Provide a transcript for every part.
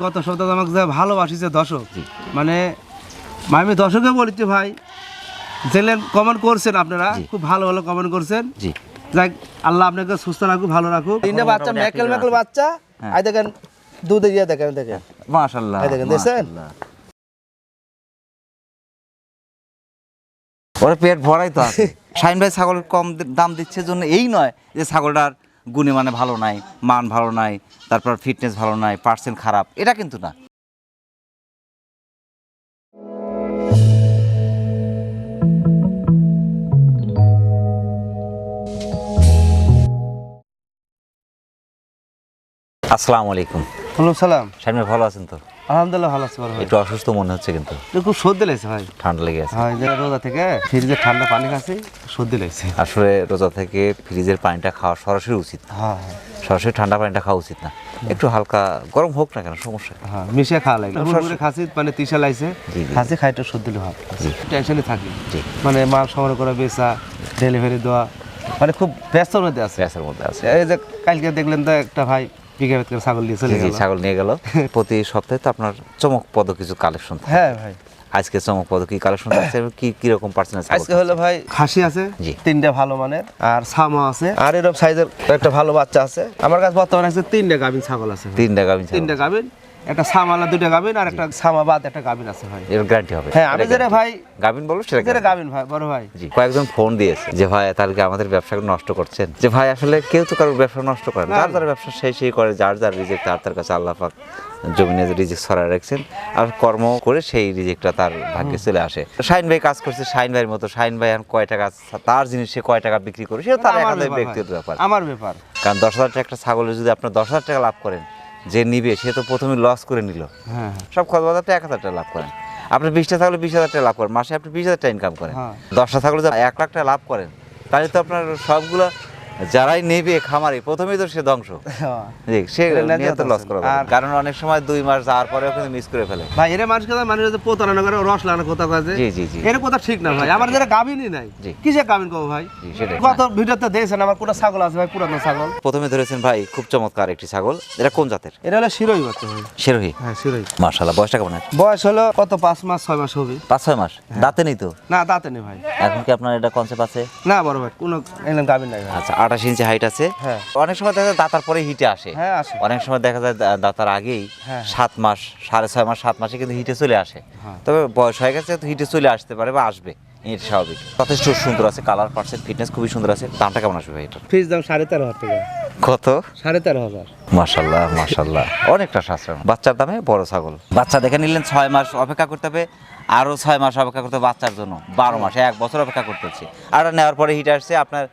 গত সপ্তাহে আমাকে যা ভালোবাসিছে দর্শক মানে আমি দর্শকে বলিছি ভাই জেলেন কমেন্ট করছেন আপনারা খুব ভালো ভালো কমেন্ট করছেন। জি। যাক আল্লাহ আপনাকে সুস্থ রাখুক ভালো রাখুক। তিনটে বাচ্চা মেকেল মেকেল বাচ্চা? হ্যাঁ। আই দেখেন দুধে গিয়ে দেখেন দেখেন। মাশাআল্লাহ এই দেখেন, দেখছেন? ওরা পেট ভরাই তো আছে। শাইন ভাই ছাগল কম দাম দিচ্ছে জন্য এই নয় যে ছাগলটার গুণে মানে ভালো নাই মান ভালো নাই তারপর ফিটনেস ভালো নাই পার্সেন্ট খারাপ এটা কিন্তু না। আসসালামু আলাইকুম। হ্যালো সালাম। সামনে ভালো আছেন তো? আলহামদুলিল্লাহ ভালো আছি বড় ভাই একটু অসুস্থ মনে হচ্ছে কিন্তু। একটু খুব সর্দি লাগছে ভাই। ঠান্ডা লেগে আছে হ্যাঁ রোজা থেকে ফ্রিজে ঠান্ডা পানি খাচ্ছি সর্দি লাগছে। আসলে রোজা থেকে ফ্রিজের পানিটা খাওয়া সরাসরি উচিত হ্যাঁ হ্যাঁ। সরাসরি ঠান্ডা পানিটা খাওয়া উচিত না। একটু হালকা গরম হোক না কেন সমস্যা হ্যাঁ মিশিয়ে খাওয়া লাগে। মুরগুড়ি খাসি মানে তিসা লাগছে। খাসি খাইতে সর্দি ভাব। টেনশনে থাকি। মানে মাল সংগ্রহ করা বেচা ডেলিভারি দেওয়া মানে খুব ব্যস্তর মধ্যে আছে। গ্যাসের মধ্যে আছে। এই যে কালকে দেখলেন তো একটা ভাই বিঘা করে ছাগল দিয়ে চলে গেল। ছাগল নিয়ে গেল। প্রতি সপ্তাহে তো আপনার চমকপদ কিছু কালেকশন হ্যাঁ ভাই। আজকে চমকপদ কি কালেকশন আছে কি কি কীরকম পার্সেন্ট আজকে হলো ভাই খাসি আছে। তিনটা ভালো মানের আর সামা আছে। আর এরকম সাইজের একটা ভালো বাচ্চা আছে। আমার কাছে বর্তমানে আছে তিনটা গাভিন ছাগল আছে। তিনটা গাভিন তিনটা গাভিন একটা সামালা দুইটা গাভিন আর একটা সামা বাদ একটা গাভিন আছে ভাই। এর গ্যারান্টি হবে। হ্যাঁ আমি যেটা ভাই গাভিন বলো সেটা যেটা। গাভিন ভাই বড় ভাই। জি কয়েকজন ফোন দিয়েছে যে ভাই তাহলে আমাদের ব্যবসাকে নষ্ট করছেন? যে ভাই আসলে কেউ তো কারোর ব্যবসা নষ্ট করে না। যার। যার ব্যবসা সেই সেই করে। যার যার রিজেক্ট তার তার কাছে আল্লাহ পাক জমিনে রিজেক্ট ছড়ায় রাখছেন আর কর্ম করে সেই রিজেক্টটা তার ভাগ্যে চলে আসে। শাইন ভাই কাজ করছে শাইন ভাইয়ের মতো। শাইন ভাই এখন কয় টাকা তার জিনিস সে কয় টাকা বিক্রি করে সেটা তার একান্ত ব্যাপার ব্যক্তিগত ব্যাপার। আমার ব্যাপার। কারণ দশ হাজার টাকা একটা ছাগলের যদি আপনার দশ হাজার টাকা লাভ করেন যে নিবে সে তো প্রথমে লস করে নিল। হ্যাঁ সব খরচ বাজার এক হাজার টাকা লাভ করেন। আপনি বিশটা থাকলে বিশ হাজার টাকা লাভ করেন মাসে আপনি বিশ হাজার টাকা ইনকাম করেন। হ্যাঁ। দশটা থাকলে এক লাখ টাকা লাভ করেন। তাহলে তো আপনার সবগুলো যারাই নেবে খামারে প্রথমেই তো সে ধ্বংস। হ্যাঁ। জি সে নিয়ে তো লস করা আর- আর কারণ অনেক সময় দুই মাস যাওয়ার পরেও কিন্তু মিস করে ফেলে। ভাই এর মানুষ কথা মানুষ যে প্রতারণা করে রস লাগানো কথা কাজে জি, জি, জি। এর কথা ঠিক না ভাই আমার যেটা গাভিনই নাই। কিসে কব ভাই। কত ভিডিওতে দেখছেন আমার ছাগল আছে ভাই পুরানো ছাগল। প্রথমে ধরেছেন ভাই খুব চমৎকার একটি ছাগল। এটা কোন জাতের? এটা হলো শিরোই বাচ্চা ভাই। শেরোহি? হ্যাঁ বয়সটা কেমন? বয়স হলো কত পাঁচ মাস ছয় মাস হবে। পাঁচ ছয় মাস? দাঁতে নেই তো? না দাঁতে নেই ভাই। এখন কি আপনার এটা কনসেপ্ট আছে? না বড় ভাই কোনো এলাম নাই আচ্ছা আঠাশ ইঞ্চি হাইট আছে হ্যাঁ। অনেক সময় দেখা যায় দাঁতার পরে হিটে আসে হ্যাঁ অনেক সময় দেখা যায় দাঁতার আগেই হ্যাঁ। সাত মাস সাড়ে ছয় মাস সাত মাসে কিন্তু হিটে চলে আসে। তবে বয়স হয়ে গেছে হিটে চলে আসতে পারে বা আসবে এটা স্বাভাবিক। যথেষ্ট সুন্দর আছে কালার পার্সেন্ট ফিটনেস খুবই সুন্দর আছে। দামটা কেমন আসবে ভাই এটার ফিস দাম সাড়ে তেরো হাজার টাকা। কত? সাড়ে তেরো হাজার। মাশাল্লাহ মাশাল্লাহ। অনেকটা সাশ্রয় বাচ্চার দামে বড় ছাগল। বাচ্চা দেখে নিলেন ছয় মাস অপেক্ষা করতে হবে আরও ছয় মাস অপেক্ষা করতে বাচ্চার জন্য। বারো মাস এক বছর অপেক্ষা করতে হচ্ছে আর নেওয়ার পরে হিট আসছে আপনার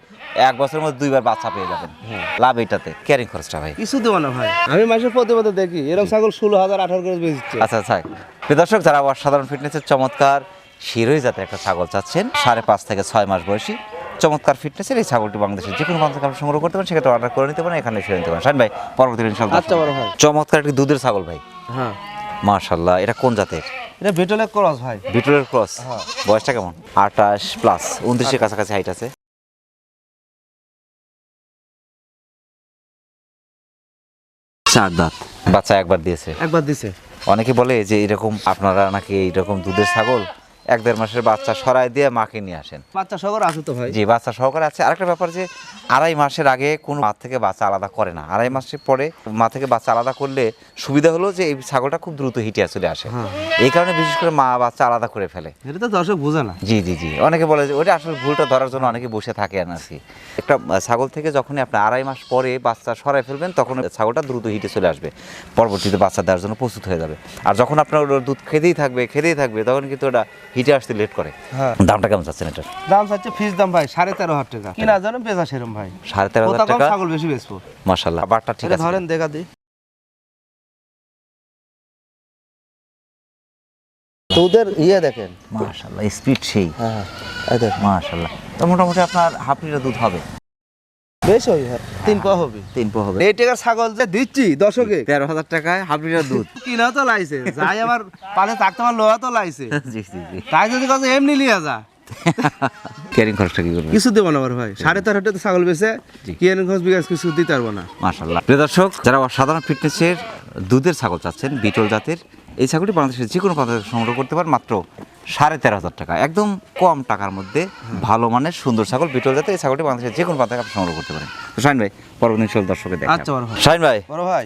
এক বছরের মধ্যে দুইবার বাচ্চা পেয়ে যাবেন। লাভ এটাতে ক্যারিং খরচটা ভাই। কিছু দেবো না ভাই। আমি মাসের প্রতিবাদে দেখি এরকম ছাগল ষোলো হাজার আঠারো করে বেচছে। আচ্ছা আচ্ছা। দর্শক যারা অসাধারণ ফিটনেসের চমৎকার শিরোই জাতের একটা ছাগল চাচ্ছেন সাড়ে পাঁচ থেকে ছয় মাস বয়সী চমৎকার ফিটনেসের এই ছাগলটি বাংলাদেশের যে কোনো আপনি সংগ্রহ করতে পারেন সেক্ষেত্রে অর্ডার করে নিতে পারেন এখানে এসে নিতে পারেন। ভাই পরবর্তী ইনশাল্লাহ আচ্ছা চমৎকার একটি দুধের ছাগল ভাই। হ্যাঁ। মাশাল্লাহ এটা কোন জাতের? এটা ভেটলের ক্রস ভাই। বিটলের ক্রস হ্যাঁ। বয়সটা কেমন? আঠাশ প্লাস উনত্রিশের কাছাকাছি হাইট আছে। চার দাঁত। বাচ্চা একবার দিয়েছে। একবার দিছে। অনেকে বলে যে এরকম আপনারা নাকি এইরকম দুধের ছাগল? এক দেড় মাসের বাচ্চা সরাই দিয়ে মাকে নিয়ে আসেন। বাচ্চা সগর আছে তো ভাই? জি বাচ্চা সহকারে আছে। আরেকটা ব্যাপার যে আড়াই মাসের আগে কোনো মা থেকে বাচ্চা আলাদা করে না। আড়াই মাসের পরে মা থেকে বাচ্চা আলাদা করলে সুবিধা হলো যে এই ছাগলটা খুব দ্রুত হিটিয়া চলে আসে। হ্যাঁ। এই কারণে বিশেষ করে মা বাচ্চা আলাদা করে ফেলে। এটা তো দর্শক বোঝে না। জি জি জি। অনেকে বলে যে ওটা আসলে ভুলটা ধরার জন্য অনেকে বসে থাকে আর কি। একটা ছাগল থেকে যখনই আপনি আড়াই মাস পরে বাচ্চা সরাই ফেলবেন তখন ছাগলটা দ্রুত হিটে চলে আসবে। পরবর্তীতে বাচ্চা দেওয়ার জন্য প্রস্তুত হয়ে যাবে। আর যখন আপনার ওর দুধ খেতেই থাকবে খেতেই থাকবে তখন কিন্তু ওটা হিটে আসতে লেট করে। হ্যাঁ। দামটা কেমন চাচ্ছেন এটার? দাম চাচ্ছে ফিস দাম ভাই সাড়ে তেরো হাজার টাকা। কিনা জানো বেচা সেরম ভাই। সাড়ে তেরো হাজার টাকা? ছাগল বেশি বেচবো। মাশাল্লাহ বারটা ঠিক আছে। ধরেন দেখা দি তোদের ইয়ে দেখেন। মাশাল্লাহ স্পিড সেই। হ্যাঁ মাশাল্লাহ তো মোটামুটি আপনার হাফ লিটার দুধ হবে। বেশ হবে ভাই তিন পা হবে। তিন পো হবে। এই টাকার ছাগল যে দিচ্ছি দশকে। তেরো হাজার টাকায় হাফ লিটার দুধ। কিনা তো লাইছে। যাই আবার পালে থাকতে আমার লোহা তো লাইছে। জি জি জি। তাই যদি এমনি লিয়া যা। ক্যারিং খরচটা কি করবে? কিছু দেবো না ভাই। সাড়ে তেরো হাজার ছাগল বেছে বিকাশ কিছু দিতে পারব না। মাশাল্লাহ প্রিয় দর্শক যারা সাধারণ ফিটনেসের দুধের ছাগল চাচ্ছেন বিটল জাতের এই ছাগলটি বাংলাদেশের যে কোনো প্রান্ত সংগ্রহ করতে পারেন মাত্র সাড়ে তেরো হাজার টাকা। একদম কম টাকার মধ্যে ভালো মানের সুন্দর ছাগল বিটল জাতের এই ছাগলটি বাংলাদেশের যে কোনো প্রান্ত আপনি সংগ্রহ করতে পারেন। তো শাহিন ভাই পরবর্তী চল দর্শকের দেখা আচ্ছা বড় ভাই। শাহিন ভাই বড় ভাই।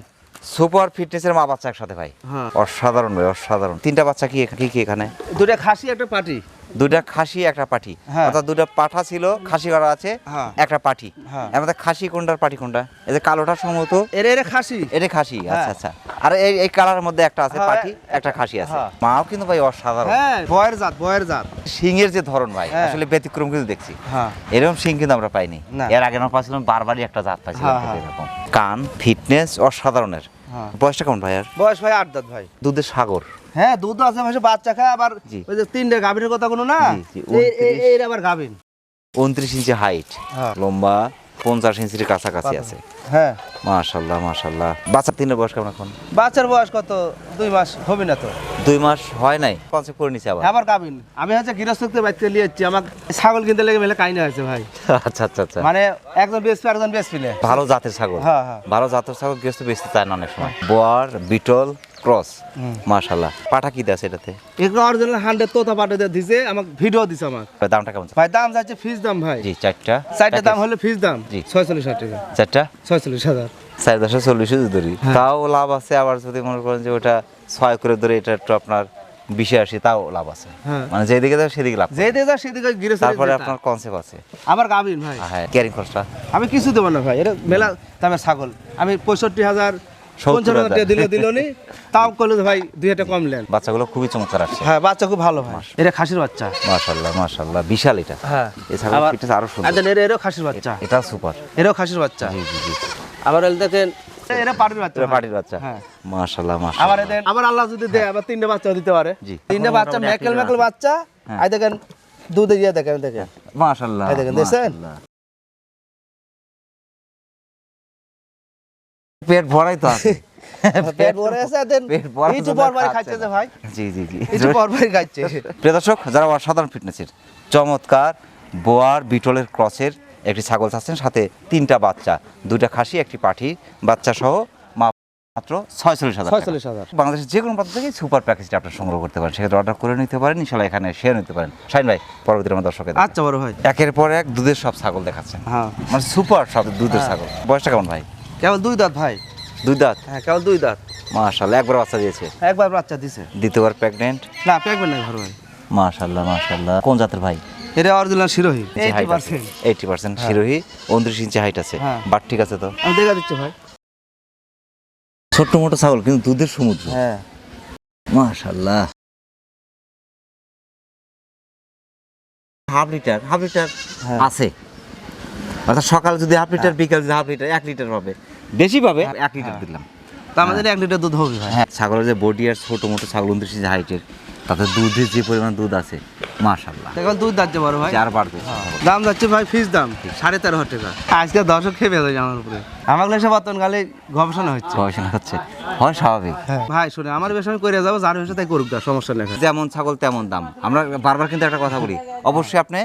সুপার ফিটনেসের মা বাচ্চা একসাথে ভাই। হ্যাঁ। অসাধারণ ভাই অসাধারণ। তিনটা বাচ্চা কি কি কি এখানে? দুটা খাসি একটা পাটি। দুইটা খাসি একটা পাঠি। হ্যাঁ। অর্থাৎ দুইটা পাঠা ছিল খাসি করা আছে হ্যাঁ। একটা পাঠি। হ্যাঁ। এর মধ্যে খাসি কোনটার পাঠি কোনটা? এই যে কালোটা সম্ভবত। এরে এরে খাসি। এটা খাসি আচ্ছা। আচ্ছা। আর এই এই কালারের মধ্যে একটা আছে পাঠি একটা খাসি আছে। মাও কিন্তু ভাই অসাধারণ। বয়ের জাত বয়ের জাত। সিংয়ের যে ধরন ভাই। আসলে ব্যতিক্রম কিন্তু দেখছি। হ্যাঁ। এরকম সিং কিন্তু আমরা পাইনি। এর আগে আমরা পাচ্ছিলাম বারবারই একটা জাত পাইছিলাম। এরকম। কান ফিটনেস অসাধারণের। বয়সটা কেমন ভাই আর? বয়স ভাই আট দাঁত ভাই। দুধের সাগর। হ্যাঁ দুধ আছে ভাই বাচ্চা খায় আবার ওই যে তিনটে গাভীর কথা কোনো না? এই- এই- 29 এর আবার গাভীন। উনত্রিশ ইঞ্চি হাইট হ্যাঁ। লম্বা পঞ্চাশ ইঞ্চির কাছাকাছি আছে। হ্যাঁ। মাশাল্লাহ মাশাল্লাহ। বাচ্চা তিনের বয়স কেমন এখন? বাচ্চার বয়স কত? দুই মাস হবে না তো? দুই মাস হয় নাই? কনসেপ্ট করে নিছে আবার? আবার গাভীন। আমি হচ্ছে গৃহস্থকে বাচ্চা নিয়ে যাচ্ছি আমার ছাগল কিনতে লেগে মেলে কাহিনী হয়েছে ভাই। আচ্ছা আচ্ছা আচ্ছা। মানে একজন বেচবে একজন না। ভালো জাতের ছাগল। হ্যাঁ, হ্যাঁ। ভালো জাতের ছাগল গৃহস্থ বেচতে চায় না অনেক সময়। Boer Beetal cross. মাশাল্লাহ পাঠা কি দেয় সেটাতে? এগুলো অরিজিনাল হান্ড্রেড তোতা পাটে দিয়ে দিছে আমাকে ভিডিও দিছে আমার দামটা কেমন ভাই দাম যাচ্ছে ফিস দাম ভাই। জি চারটা। চারটে দাম হলে ফিস দাম। জি। ছয়চল্লিশ হাজার টাকা। চারটা? ছয়চল্লিশ হাজার। চার দশে চল্লিশে ধরি হ্যাঁ। তাও লাভ আছে। আবার যদি মনে করেন যে ওটা ছয় করে ধরে এটা একটু আপনার বিশে আসি তাও লাভ আছে। হ্যাঁ। মানে যেদিকে যাবে সেদিকে লাভ যে দিয়ে যা সেদিকে গৃহস্থ তারপরে আপনার কনসেপ্ট আছে। আমার গাভীন ভাই। হ্যাঁ ক্যারিং খরচটা। আমি কিছু দেবো না ভাই। এটা মেলা দামের ছাগল। আমি পঁয়ষট্টি হাজার সত্তর হাজার হাজার। টাকা দিল দিল নি। তাও করল ভাই দুই হাজার কম নেন। বাচ্চাগুলো খুবই চমৎকার আসছে হ্যাঁ বাচ্চা খুব ভালো ভাই। এটা খাসির বাচ্চা। বিশাল এটা। হ্যাঁ। এছাড়া আবার- আরও সুন্দর। এর এরও খাসির বাচ্চা। এটা সুপার এরও খাসির বাচ্চা। জি জি জি। আবার দেখেন এরা পাটির বাচ্চা। পাটির বাচ্চা। হ্যাঁ। মাশাল্লাহ আবার আবার আল্লাহ যদি দেয় আবার তিনটে বাচ্চা দিতে পারে। জি। তিনটে বাচ্চা মেকেল মেকেল বাচ্চা। হ্যাঁ। আই দেখেন দুধে গিয়ে দেখেন দেখেন। মাশাল্লাহ এই দেখেন, প্রিয় দর্শক যারা অসাধারণ ফিটনেসের চমৎকার বোয়ার বিটলের ক্রসের একটি ছাগল চাচ্ছেন সাথে তিনটা বাচ্চা দুইটা খাসি একটি পাঠি বাচ্চা সহ মাত্র ছয়চল্লিশ হাজার ছয়চল্লিশ হাজার। বাংলাদেশের যে কোনো প্রান্ত থেকে সুপার প্যাকেজটা আপনার সংগ্রহ করতে পারেন। সেক্ষেত্রে অর্ডার করে নিতে পারেন ইনশাল্লাহ এখানে শেয়ার নিতে পারেন। শাইন ভাই পরবর্তী আমার দর্শকের আচ্ছা বড় ভাই। একের পর এক দুধের সব ছাগল দেখাচ্ছেন। হ্যাঁ। মানে সুপার সব দুধের হ্যাঁ। ছাগল। বয়সটা কেমন ভাই? কেবল দুই দাঁত ভাই। দুই দাঁত? হ্যাঁ কেবল দুই দাঁত। মাশাল্লাহ একবার বাচ্চা দিয়েছে? একবার বাচ্চা দিছে। দ্বিতীয়বার প্রেগনেন্ট না প্যাকবেন না ভাই মাশাল্লাহ মাশাল্লাহ কোন জাতের ভাই? এটা original Sirohi eighty percent eighty percent Sirohi উনত্রিশ ইঞ্চি হাইট আছে। হ্যাঁ। বাট ঠিক আছে তো? আমি দেখা দিচ্ছি ভাই। ছোট্ট মোটো ছাগল কিন্তু দুধের সমুদ্র। হ্যাঁ। মাশাল্লাহ হাফ লিটার হাফ লিটার হ্যাঁ। আছে। অর্থাৎ সকালে যদি হাফ লিটার বিকাল যদি হাফ লিটার এক লিটার পাবে। বেশি পাবে? এক লিটার হ্যাঁ। দিলাম। তা আমাদের এক লিটার দুধ হবে হ্যাঁ ছাগলের যে বডি আর ছোট মোটো ছাগল উনত্রিশ ইঞ্চি হাইটের তাতে দুধের যে পরিমাণ দুধ আছে মাশাল্লাহ এখন দুই দাঁত যে বড় ভাই। বাড়বে দাম যাচ্ছে ভাই ফিস দাম সাড়ে তেরো টাকা। আজকে দশক খেয়ে বেঁধে আমার উপরে। গবেষণা হচ্ছে। গবেষণা হচ্ছে। হয় স্বাভাবিক। ভাই শুনে আমার বেশ করে যাব যার বেশি তাই করুক সমস্যা নেই। যেমন ছাগল তেমন দাম। আমরা বারবার কিন্তু একটা কথা বলি অবশ্যই আপনি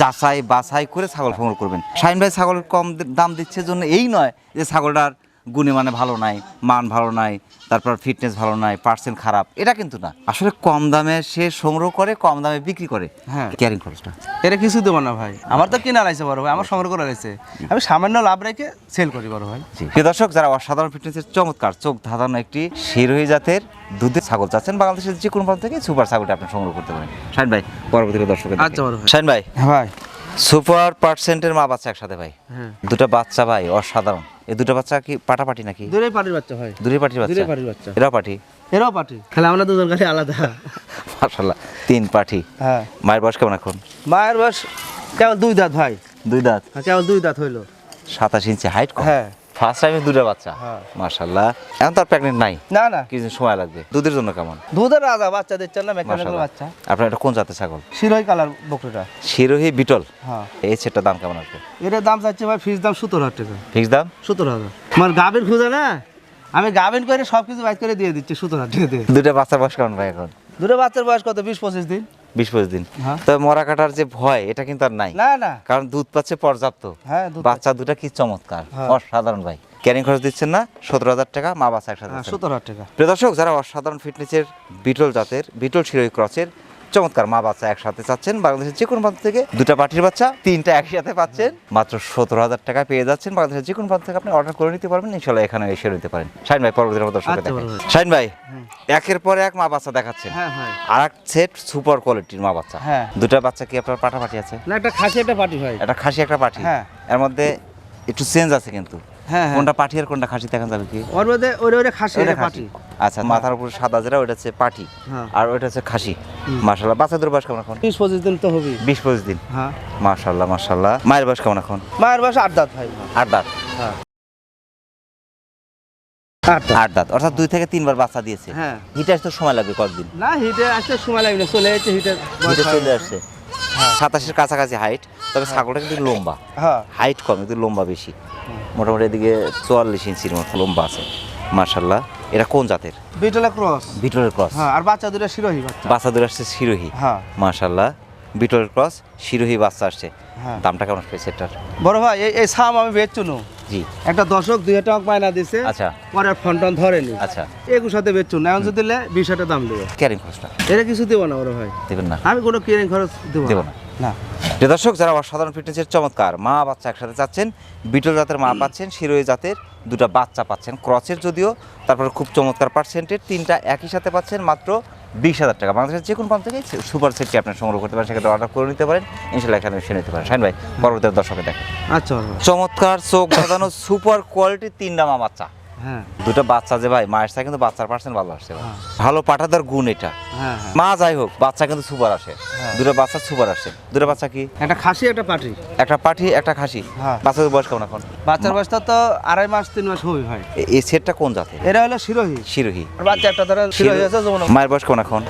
যাচাই বাছাই করে ছাগল সংগ্রহ করবেন। শাহিন ভাই ছাগল কম দাম দিচ্ছে জন্য এই নয় যে ছাগলটার গুণে মানে ভালো নাই মান ভালো নাই তারপর ফিটনেস ভালো নাই পার্সেন্ট খারাপ এটা কিন্তু না। আসলে কম দামে সে সংগ্রহ করে কম দামে বিক্রি করে। হ্যাঁ। ক্যারিং খরচটা এটা কিছু দেবো না ভাই। আমার তো কিনা লাগছে বড় ভাই আমার সংগ্রহ করা লাগছে। আমি সামান্য লাভ রেখে সেল করি বড় ভাই। প্রিয় দর্শক যারা অসাধারণ ফিটনেসের চমৎকার চোখ ধাঁধানো একটি শিরোহী জাতের দুধের ছাগল চাচ্ছেন বাংলাদেশের যে কোনো প্রান্ত থেকে সুপার ছাগলটা আপনি সংগ্রহ করতে পারেন। শাহিন ভাই পরবর্তী দর্শক। আচ্ছা বড় ভাই। ভাই হ্যাঁ ভাই। সুপার পার্সেন্টের মা বাচ্চা একসাথে ভাই। হ্যাঁ। দুটো বাচ্চা ভাই অসাধারণ। এই দুটো বাচ্চা কি পাটাপাটি নাকি? দূরেই পাটির বাচ্চা ভাই দুটোই পাটির বাচ্চা? দূরেই পাটির বাচ্চা। এরাও পাটি? এরাও পাটি। খেলে আমরা দুজন খালি আলাদা। মাশাআল্লাহ তিন পাটি। হ্যাঁ। মায়ের বয়স কেমন এখন? মায়ের বয়স কেবল দুই দাঁত ভাই দুই দাঁত? হ্যাঁ, কেবল দুই দাঁত হইল। সাতাশ ইঞ্চি হাইট হ্যাঁ। ফার্স্ট টাইমে দুটো বাচ্চা? হ্যাঁ। মাশাল্লাহ এখন তো আর প্রেগনেন্ট নাই? না না। কিছুদিন সময় লাগবে। দুধের জন্য কেমন? দুধের রাজা বাচ্চা দিচ্ছেন না মেকানিক্যাল বাচ্চা। আপনার এটা কোন জাতের ছাগল? শিরোই কালার বকরিটা। শিরোহী বিটল? হ্যাঁ। এই সেটটার দাম কেমন আসবে এটার দাম চাচ্ছে ভাই ফিস দাম সতেরো হাজার টাকা। ফিক্স দাম? সতেরো হাজার। আমার গাভীর খুঁজে না? আমি গাভিন করে সব কিছু বাইক করে দিয়ে দিচ্ছি সতেরো হাজার টাকা দিয়ে। দুটো বাচ্চার বয়স কেমন ভাই এখন? দুটো বাচ্চার বয়স কত? বিশ পঁচিশ দিন। বিশ পঁচিশ দিন। হ্যাঁ। তবে মরা কাটার যে ভয় এটা কিন্তু আর নাই। না না। কারণ দুধ পাচ্ছে পর্যাপ্ত। হ্যাঁ বাচ্চা দুটা কি চমৎকার। হ্যাঁ। অসাধারণ ভাই। ক্যারিং খরচ দিচ্ছেন না সতেরো হাজার টাকা মা বাচ্চা একসাথে। সতেরো হাজার টাকা। প্রিয় দর্শক যারা অসাধারণ ফিটনেসের বিটল জাতের বিটল শিরোই ক্রসের চমৎকার মা বাচ্চা একসাথে চাচ্ছেন। বাংলাদেশের যে কোনো প্রান্ত থেকে দুটা পাটির বাচ্চা তিনটা একসাথে পাচ্ছেন। মাত্র সতেরো হাজার টাকা পেয়ে যাচ্ছেন। বাংলাদেশের যে কোনো প্রান্ত থেকে আপনি অর্ডার করে নিতে পারবেন। ইনশাল্লাহ এখানে এসে নিতে পারেন। শাইন ভাই পরবর্তী দর্শকে আচ্ছা, দেখেন। শাইন ভাই একের পর এক মা বাচ্চা দেখাচ্ছেন। হ্যাঁ হ্যাঁ। আর এক সেট সুপার কোয়ালিটির মা বাচ্চা। হ্যাঁ। দুটা বাচ্চা কি আপনার পাঠাপাঠি আছে? না একটা খাসি একটা পাটি ভাই একটা খাসি একটা পাঠি হ্যাঁ। এর মধ্যে একটু চেঞ্জ আছে কিন্তু। হ্যাঁ হ্যাঁ। কোনটা পাঠি আর কোনটা খাসি দেখা যাবে কি? ওর মধ্যে ওই ওই খাসি এটা পাটি। আচ্ছা মাথার উপরে সাদা যেটা ওইটা হচ্ছে পাঠি হ্যাঁ। আর ওইটা হচ্ছে খাসি। মাশাল্লাহ বাচ্চাদের বয়স কেমন এখন? বিশ পঁচিশ দিন তো হবেই। বিশ পঁচিশ দিন। হ্যাঁ। মাশাল্লাহ মাশাল্লাহ মায়ের বয়স কেমন এখন? মায়ের বয়স আট দাঁত ভাই। আট দাঁত? হ্যাঁ। আট দাঁত। অর্থাৎ দুই থেকে তিনবার বাচ্চা দিয়েছে। হ্যাঁ। হিটে আসতে সময় লাগবে কতদিন? না হিটে আসতে সময় লাগবে চলে যাচ্ছে হিটে চলে আসছে। সাতাশের কাছাকাছি হাইট তবে ছাগলটা কিন্তু লম্বা। হ্যাঁ। হাইট কম কিন্তু লম্বা বেশি। মোটামুটি এদিকে চুয়াল্লিশ ইঞ্চির মতো লম্বা আছে। মার্শাল্লাহ এটা কোন জাতের? বিটলা ক্রস বিটলের ক্রস হ্যাঁ আর বাচ্চা দুটো শিরোহী বাচ্চা। দূর আসছে শিরোহী। হ্যাঁ। মার্শাল্লাহ বিটলের ক্রস শিরোহী বাচ্চা আসছে। হ্যাঁ। দামটা কেমন আসবে সেটার বড় ভাই এই এই সাম আমি বেচুনু জি। একটা দশক দুই হাজার টাকা মায়না দিছে আচ্ছা। পরে ফন্টন ফোন টোন ধরেনি। আচ্ছা। একুশ হাতে বেচুন এখন যদি দিলে বিশ হাজার দাম দেবে। ক্যারিং খরচটা? এটা কিছু দেবো না ওরা ভাই। দেবেন না। আমি কোনো ক্যারিং খরচ দেবো দেবো না। না। যে দর্শক যারা অসাধারণ ফিটনেসের চমৎকার মা বাচ্চা একসাথে চাচ্ছেন বিটল জাতের মা পাচ্ছেন শিরোই জাতের দুটো বাচ্চা পাচ্ছেন ক্রসের যদিও তারপরে খুব চমৎকার পার্সেন্টের তিনটা একই সাথে পাচ্ছেন মাত্র বিশ হাজার টাকা। বাংলাদেশের যে কোনো প্রান্ত থেকে সুপার সেটটি আপনার সংগ্রহ করতে পারেন সেক্ষেত্রে অর্ডার করে নিতে পারেন ইনশাল্লাহ এখানে এসে নিতে পারেন। শাইন ভাই পরবর্তী দর্শকে দেখেন আচ্ছা চমৎকার চোখ বাঁধানো সুপার কোয়ালিটির তিনটা মা বাচ্চা। হ্যাঁ। দুটো বাচ্চা যে ভাই মায়ের সাথে কিন্তু বাচ্চার পার্সেন্ট ভালো আসছে ভাই। হ্যাঁ। ভালো পাঠাদার গুণ এটা। হ্যাঁ মা যাই হোক বাচ্চা কিন্তু সুপার আসে। দুটো বাচ্চা সুপার আসে। দুটো বাচ্চা কি? একটা খাসি একটা পাটি একটা পাঠি একটা খাসি। বাচ্চাদের বয়স কেমন এখন? বাচ্চার বয়সটা তো আড়াই মাস তিন মাস হবে ভাই। এই সেটটা কোন জাতের? এরা হলো শিরোহী। শিরোহী। বাচ্চা একটা ধরো শিরোহী আছে যেমন। মায়ের বয়স কেমন এখন?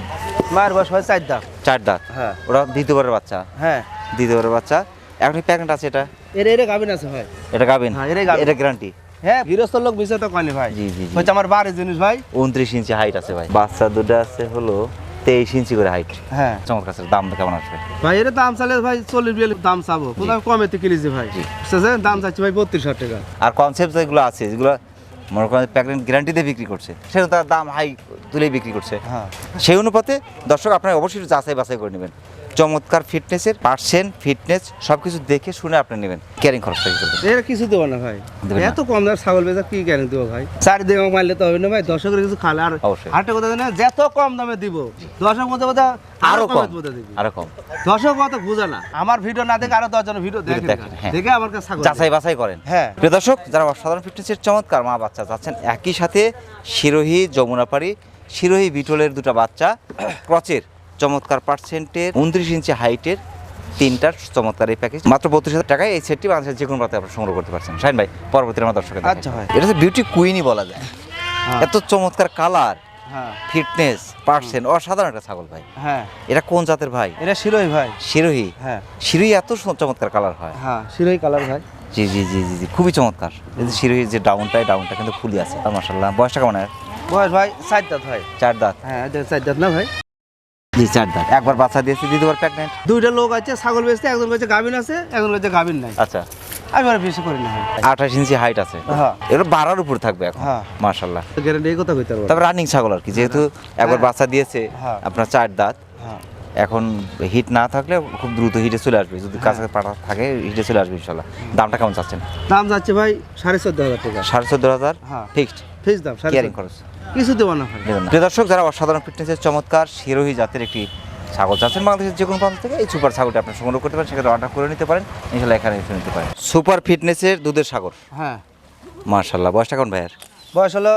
মায়ের বয়স হয় চার দাঁত। চার দাঁত। হ্যাঁ। ওরা দ্বিতীয়বারের বাচ্চা? হ্যাঁ। দ্বিতীয়বারের বাচ্চা। এখন প্যাকেট আছে এটা? এর এর গাভিন আছে ভাই। এটা গাবেন হ্যাঁ, এটাই গাভিন। এটা গ্যারান্টি হ্যাঁ লোক বিষয় তো কয়নি ভাই? জি জি হচ্ছে আমার বাড়ির জিনিস ভাই। উনত্রিশ ইঞ্চি হাইট আছে ভাই। বাচ্চা দুটো আছে হলো তেইশ ইঞ্চি করে হাইট হ্যাঁ। দাম কেমন আসবে ভাই? এর দাম চালে ভাই চল্লিশ বিয়াল্লিশ দাম চাবো। কোথাও কমেতে কিনেছি ভাই। দাম চাচ্ছি ভাই বত্রিশ টাকা। আর কনসেপ্ট যেগুলো আছে যেগুলো মনে করেন প্যাকেট গ্যারান্টিতে বিক্রি করছে সেগুলো তার দাম হাই তুলেই বিক্রি করছে। হ্যাঁ। সেই অনুপাতে দর্শক আপনারা অবশ্যই যাচাই বাছাই করে নেবেন। চমৎকার ফিটনেসের পার্সেন্ট ফিটনেস সব কিছু দেখে শুনে আপনি নেবেন। ক্যারিং খরচটা কি করবেন এর কিছু দেবো না ভাই। এত কম দাম ছাগল বেচা কি কেন দেবো ভাই? চারি দিকে মারলে তো হবে না ভাই দর্শকের কিছু খালে আর অবশ্যই। আরেকটা কথা না যত কম দামে দিব দর্শক মধ্যে বোধ আরও কম আরও কম। দর্শক কত বুঝে না। আমার ভিডিও না দেখে আরও দশজনের ভিডিও দেখে দেখেন, হ্যাঁ। দেখে আমার কাছে ছাগল যাচাই বাছাই করেন। হ্যাঁ। প্রিয় দর্শক যারা অসাধারণ ফিটনেসের চমৎকার মা বাচ্চা চাচ্ছেন একই সাথে শিরোহী যমুনাপাড়ি শিরোহী বিটলের দুটো বাচ্চা ক্রচের। চমৎকার পার্সেন্টের উনত্রিশ ইঞ্চি হাইটের তিনটার চমৎকার এই প্যাকেজ মাত্র বত্রিশ হাজার টাকায় এই সেটটি বাংলাদেশের যে কোনো প্রান্তে আপনি সংগ্রহ করতে পারছেন। শাইন ভাই পরবর্তী আমার দর্শকের আচ্ছা ভাই। এটা হচ্ছে বিউটি কুইনই বলা যায়। হ্যাঁ। এত চমৎকার কালার হ্যাঁ। ফিটনেস পার্সেন্ট অসাধারণ একটা ছাগল ভাই। হ্যাঁ। এটা কোন জাতের ভাই? এটা শিরোই ভাই। শিরোহী? হ্যাঁ। শিরোহী এত চমৎকার কালার হয়। হ্যাঁ শিরোই কালার ভাই। জি জি জি জি জি খুবই চমৎকার। এই যে যে ডাউনটা ডাউনটা কিন্তু ফুলি আছে। মাসাল্লাহ বয়সটা কেমন বয়স ভাই চার দাঁত ভাই। চার দাঁত। হ্যাঁ চার দাঁত না ভাই? জি চার দাঁত। একবার বাচ্চা দিয়েছে দ্বিতীয়বার প্রেগনেন্ট দুইটা লোক আছে ছাগল বেচতে একজন কাছে গাভিন আছে একজন কাছে গাভিন নাই। আচ্ছা। আমি আর বেশি করি না আঠাশ ইঞ্চি হাইট আছে। হ্যাঁ। এগুলো বাড়ার উপর থাকবে এখন হ্যাঁ। গ্যারান্টি কথা কইতে পারব তবে রানিং ছাগল আর কি যেহেতু একবার হ্যাঁ। বাচ্চা দিয়েছে হ্যাঁ। আপনার চার দাঁত। হ্যাঁ। এখন হিট না থাকলে খুব দ্রুত হিটে চলে আসবে। যদি কাছে পাঠা থাকে হিটে চলে আসবে ইনশাল্লাহ দামটা কেমন চাচ্ছেন? দাম যাচ্ছে ভাই সাড়ে চোদ্দ হাজার টাকা। সাড়ে চোদ্দ হাজার হ্যাঁ। ফিক্সড দাম কেয়ারিং খরচ। কিছু দেবো না না। প্রিয় দর্শক যারা অসাধারণ ফিটনেসের চমৎকার শিরোহী জাতের একটি ছাগল চাচ্ছেন বাংলাদেশের যে কোনো প্রান্ত থেকে এই সুপার ছাগলটা আপনি সংগ্রহ করতে পারেন সেক্ষেত্রে অর্ডার করে নিতে পারেন। ইনশাল্লাহ এখানে এসে নিতে পারেন। সুপার ফিটনেসের দুধের সাগর হ্যাঁ। মার্শাল্লাহ বয়সটা কেমন ভাইয়ের? বয়স হলো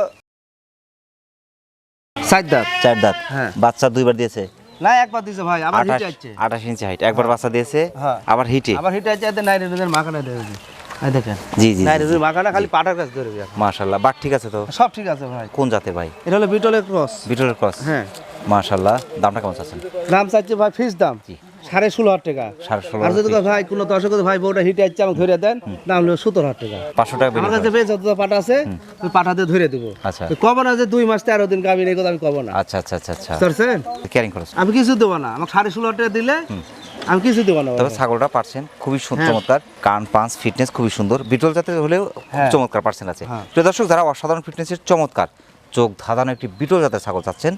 চার দাঁত। চার দাঁত? হ্যাঁ। বাচ্চা দুইবার দিয়েছে? না একবার দিছে ভাই আবার আঠাশ হিটে আছে ইঞ্চি হাইট একবার বাচ্চা দিয়েছে হ্যাঁ। আবার হিটে? আবার হিটে আছে এতে নাইরে দুধের মাখানা দেখেন। জি জি মাখানা খালি পাটার কাছে। বাট ঠিক আছে তো? সব ঠিক আছে ভাই। কোন জাতের ভাই? এটা হলো বিটলের ক্রস। বিটলের ক্রস? হ্যাঁ। দামটা কেমন চাচ্ছেন? দাম চাচ্ছে ভাই দাম সাড়ে ষোলো হাজার টাকা। আর যদি ভাই কোনো দর্শক যদি ভাই বউটা হিটে আসছে আমাকে ধরে দেন দাম হলো সত্তর হাজার টাকা। পাঁচশো টাকা আমার বেরিয়ে কাছে বেশ যত পাটা আছে ওই পাঠাতে ধরে দেবো। আচ্ছা। কব না যে দুই মাস তেরো দিন কথা আমি কব না। আচ্ছা আচ্ছা আচ্ছা আচ্ছা। আমি কিছু দেবো না। আমাকে সাড়ে ষোলো হাজার টাকা দিলে আমি কিছু দেবো না তবে ছাগলটা পারছেন খুবই হ্যাঁ। চমৎকার। কান পাঁচ ফিটনেস খুবই সুন্দর। বিটল জাতের হলেও হ্যাঁ। চমৎকার পার্সেন্ট আছে। হ্যাঁ। প্রিয় দর্শক যারা অসাধারণ ফিটনেসের চমৎকার চোখ ধাঁধানো একটি বিটল জাতের ছাগল চাচ্ছেন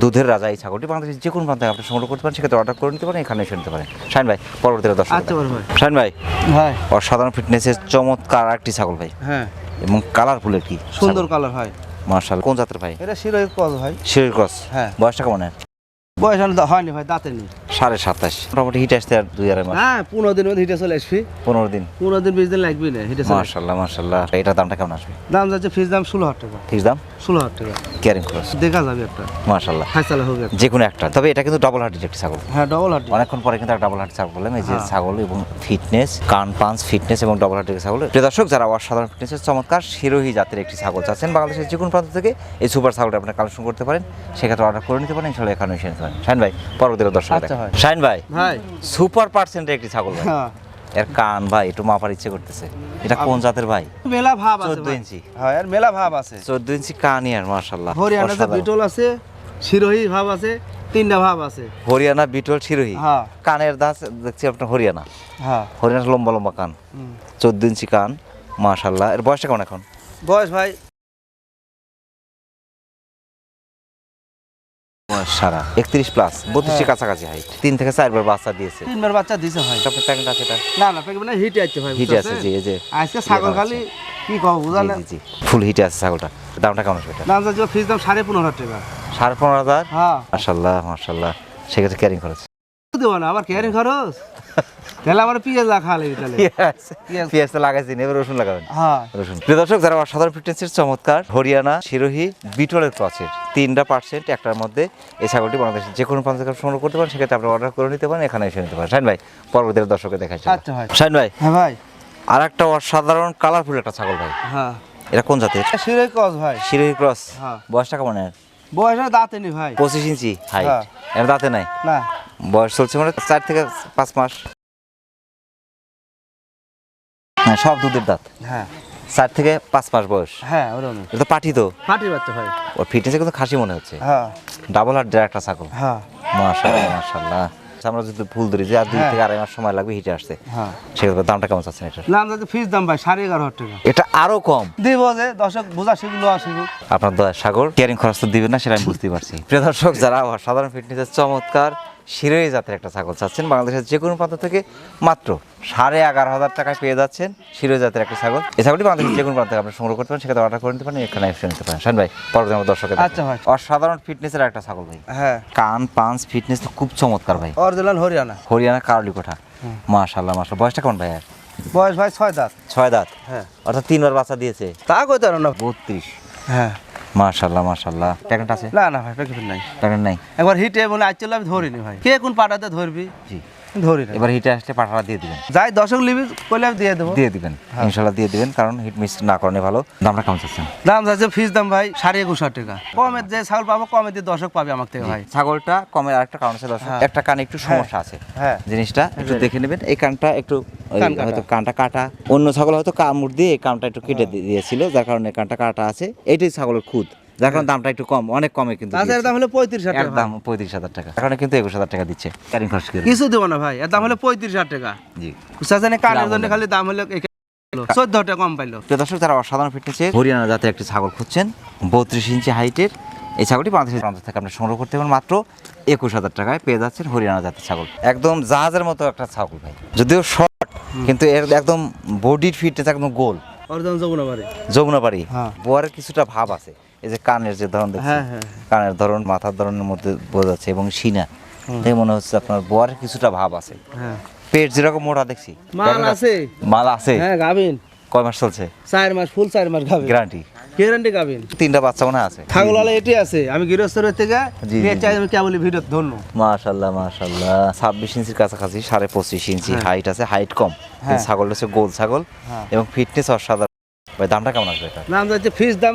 দুধের রাজা এই ছাগলটি বাংলাদেশের যে কোনো প্রান্তে আপনি সংগ্রহ করতে পারেন সেক্ষেত্রে অর্ডার করে নিতে পারেন এখানে এসে নিতে পারেন। শাইন ভাই পরবর্তীতে দর্শক শাইন ভাই। অসাধারণ ফিটনেসের চমৎকার একটি ছাগল ভাই। হ্যাঁ। এবং কালারফুল একটি সুন্দর কালার হয় মার্শাল কোন জাতের ভাই? এটা শিরোই কত ভাই। শিরের ক্রস হ্যাঁ। বয়সটা কেমন? হয় বয়স হয়নি ভাই দাঁতে নেই। সাড়ে সাতাশ। মোটামুটি হিট আসতে আর দুই আড়াই মাস। হ্যাঁ পনেরো দিনের মধ্যে হিটে চলে আসবি। পনেরো দিন। পনেরো দিন বিশ দিন লাগবি না হিটে মার্শাল্লাহ মার্শাল্লাহ এটার দামটা কেমন আসবে? দাম যাচ্ছে ফিস দাম ষোলো হাজার টাকা। ফিক্স দাম? ষোলো হাজার টাকা। ক্যারিং ক্রস দেখা যাবে একটা। মার্শাল্লাহ ফাইসালা হবে যে কোনো একটা। তবে এটা কিন্তু ডবল হার্টের একটি ছাগল। হ্যাঁ ডবল হাট অনেকক্ষণ পরে কিন্তু ডবল হার্ট ছাগল বললাম। এই যে হ্যাঁ। ছাগল এবং ফিটনেস কান পাঞ্চ ফিটনেস এবং ডবল হার্টের ছাগল। প্রিয় দর্শক যারা অসাধারণ ফিটনেসের চমৎকার শিরোহী জাতের একটি ছাগল চাচ্ছেন বাংলাদেশের যে কোনো প্রান্ত থেকে এই সুপার ছাগলটা আপনার কালেকশন করতে পারেন। সেক্ষেত্রে অর্ডার করে নিতে পারেন। ইনশাল্লাহ এখানে শাইন ভাই পরবর্তীতে দর্শক আচ্ছা। শাইন ভাই ভাই। সুপার পার্সেন্টের একটি ছাগল ভাই। হ্যাঁ। এর কান ভাই একটু মাপার ইচ্ছে করতেছে। এটা কোন জাতের ভাই? মেলা ভাব আছে 14 ইঞ্চি। হ্যাঁ আর মেলা ভাব আছে। চোদ্দ ইঞ্চি কান ইয়ার মার্শাল্লাহ হরিয়ানাতে বিটল আছে শিরোহী ভাব আছে তিনটা ভাব আছে। হরিয়ানা বিটল শিরোহী? হ্যাঁ। কানের দাস দেখছি আপনার হরিয়ানা। হ্যাঁ। হরিয়ানার লম্বা লম্বা কান। হুম। চোদ্দ ইঞ্চি কান মাশাল্লাহ এর বয়সটা কেমন এখন? বয়স ভাই সারা। একত্রিশ প্লাস বত্রিশের হ্যাঁ। কাছাকাছি হাইট তিন থেকে চারবার বাচ্চা দিয়েছে। তিনবার বাচ্চা দিয়েছে হয় আপনার প্যাকেট আছে এটা? না না প্যাকেট মানে হিটে আছে ভাই হিটে আছে? জি যে। আজকে ছাগল খালি কি কব বুঝালে জি, ফুল হিটে আছে ছাগলটা। দামটা কেমন সেটা দাম যা ফিস দাম সাড়ে পনেরো হাজার টাকা। সাড়ে পনেরো হাজার? হ্যাঁ। মাশাল্লাহ মাশাল্লাহ। সেক্ষেত্রে ক্যারিং খরচ। দেবো না আবার ক্যারিং খরচ? তাহলে আমার পিঁয়াজ রাখা লাগবে তাহলে পেঁয়াজ পেঁয়াজ। পেঁয়াজ তো লাগাইছি এবার রসুন লাগাবেন। হ্যাঁ। রসুন। প্রিয় দর্শক যারা অসাধারণ ফিটনেসের চমৎকার হরিয়ানা বিটলের ক্রসের তিনটা পার্সেন্ট একটার মধ্যে এই ছাগলটি বাংলাদেশের যে কোনো প্রান্ত সংগ্রহ করতে পারেন সেক্ষেত্রে আপনি অর্ডার করে নিতে পারেন এখানে এসে নিতে পারেন। শাইন ভাই পরবর্তী আচ্ছা ভাই। ভাই হ্যাঁ ভাই। আর একটা অসাধারণ কালারফুল একটা ছাগল ভাই। হ্যাঁ। এটা কোন জাতের? কস ভাই। ক্রস। হ্যাঁ। বয়সটা কেমন এর? বয়স দাঁতে নি ভাই। পঁচিশ ইঞ্চি হাইট। এর দাঁতে নাই? না। বয়স চলছে মানে চার থেকে পাঁচ মাস। হ্যাঁ সব দুধের দাঁত। হ্যাঁ। চার থেকে পাঁচ মাস বয়স। হ্যাঁ ওরকম। এটা তো পাঠি তো। পাটির বাচ্চা ভাই ওর ফিটনেসে কিন্তু খাসি মনে হচ্ছে। হ্যাঁ। ডাবল দেওয়ার একটা ছাগল হ্যাঁ। মাশাআল্লাহ মাশাআল্লাহ। আমরা যদি ভুল ধরি যে আর দুই হ্যাঁ। থেকে আড়াই মাস সময় লাগবে হিটে আসতে। হ্যাঁ। সেক্ষেত্রে দামটা কেমন চাচ্ছেন এটা নাম যাচ্ছে ফিস দাম ভাই সাড়ে এগারো হাজার টাকা। এটা আরও কম। দিব যে দর্শক বোঝা শিখলো শিখুক আপনার দয়া সাগর ক্যারিং খরচ তো দিবেন না সেটা আমি বুঝতে পারছি। প্রিয় দর্শক যারা সাধারণ ফিটনেসের চমৎকার শিরোই জাতের একটা ছাগল চাচ্ছেন। বাংলাদেশের যে কোনো প্রান্ত থেকে মাত্র সাড়ে এগারো হাজার টাকায় পেয়ে যাচ্ছেন শিরোই জাতের একটা ছাগল। এই ছাগলটি বাংলাদেশের যে কোনো প্রান্ত থেকে আপনি সংগ্রহ করতে পারেন সেক্ষেত্রে অর্ডার করে নিতে পারেন এখানে এসে নিতে পারেন। শান ভাই পরবর্তী আমার দর্শকের আচ্ছা ভাই। অসাধারণ ফিটনেসের একটা ছাগল ভাই। হ্যাঁ। কান পাঞ্চ ফিটনেস তো খুব চমৎকার ভাই। অরিজিনাল হরিয়ানা। হরিয়ানা কারলি কোঠা মাশাল্লাহ মাশাল্লাহ বয়সটা কেমন ভাই বয়স ভাই ছয় দাঁত। ছয় দাঁত। হ্যাঁ। অর্থাৎ তিনবার বাচ্চা দিয়েছে। তা পারো না। বত্রিশ। হ্যাঁ। মাশাল্লাহ মাশাল্লাহ প্যাকেট আছে? না না ভাই প্যাকেট নাই। প্যাকেট নাই। একবার হিটে বলে আজ চলে আমি ধরিনি ভাই। কে কোন পাটাতে ধরবি? জি। ধরি না এবার হিটে আসলে পাঠাটা দিয়ে দিবেন। যাই দর্শক লিবি কইলে আমি দিয়ে দেবো। দিয়ে দিবেন ইনশাল্লাহ দিয়ে দিবেন কারণ হিট মিস না করলে ভালো। দামটা কেমন চাচ্ছেন? দাম যাচ্ছে ফিস দাম ভাই সাড়ে একুশ টাকা। কমের যে ছাগল পাবো কমে দিয়ে দর্শক পাবে আমার থেকে ভাই। ছাগলটা কমের আরেকটা কারণ আছে দর্শক হ্যাঁ। একটা কানে একটু সমস্যা আছে। হ্যাঁ। জিনিসটা একটু দেখে নেবেন এই কানটা একটু হয়তো কানটা কাটা। অন্য ছাগল হয়তো কামড় দিয়ে এই কানটা একটু কেটে দিয়ে- দিয়েছিল যার কারণে কানটা কাটা আছে। এটাই ছাগলের খুদ। যার কারণে দামটা একটু কম অনেক কমে কিন্তু তাছাড়া দাম হলো পঁয়ত্রিশ হাজার টাকা। একদম পঁয়ত্রিশ হাজার টাকা। এখানে কিন্তু একুশ হাজার টাকা দিচ্ছে। ক্যারিং খরচ করে। কিছু দেবো না ভাই এর দাম হলো পঁয়ত্রিশ হাজার টাকা। জি। বুঝতে কানের জন্য খালি দাম হলো চোদ্দ টাকা কম পাইলো। প্রিয় দর্শক যারা অসাধারণ ফিটনেসে হরিয়ানা জাতের একটি ছাগল খুঁজছেন বত্রিশ ইঞ্চি হাইটের এই ছাগলটি বাংলাদেশের প্রান্ত থেকে আপনি সংগ্রহ করতে পারেন মাত্র একুশ হাজার টাকায় পেয়ে যাচ্ছেন হরিয়ানা জাতের ছাগল। একদম জাহাজের মতো একটা ছাগল ভাই। যদিও শর্ট কিন্তু এর একদম বডির ফিটনেস একদম গোল। অরিজিনাল যাব বাড়ি যমুনা বাড়ি হ্যাঁ। বোয়ারের কিছুটা ভাব আছে। এই যে কানের যে ধরন দেখছেন? হ্যাঁ, হ্যাঁ, কানের ধরন মাথার ধরনের মধ্যে বোঝা যাচ্ছে এবং সিনা দেখে মনে হচ্ছে আপনার বোয়ারের কিছুটা ভাব আছে। হ্যাঁ। পেট যেরকম মোটা দেখছি। মাল আছে। মাল আছে? হ্যাঁ গাবিন। কয় মাস চলছে? চার মাস ফুল চার মাস গাবিন। Guarantee guarantee গাবিন। তিনটা বাচ্চা মনে হয় আছে। ছাগলওয়ালা এটি আছে। আমি গৃহস্থর থেকে জি, চাই আমি কেবলই ভিডিও ধন্য মাশাল্লাহ মাশাল্লাহ। ছাব্বিশ ইঞ্চির কাছাকাছি সাড়ে পঁচিশ ইঞ্চি হ্যাঁ। হাইট আছে। হাইট কম। হ্যাঁ। ছাগল হচ্ছে গোল ছাগল হ্যাঁ। এবং ফিটনেস অসাধারণ। ভাই দামটা কেমন আসবে এটা নাম যাচ্ছে ফিক্স দাম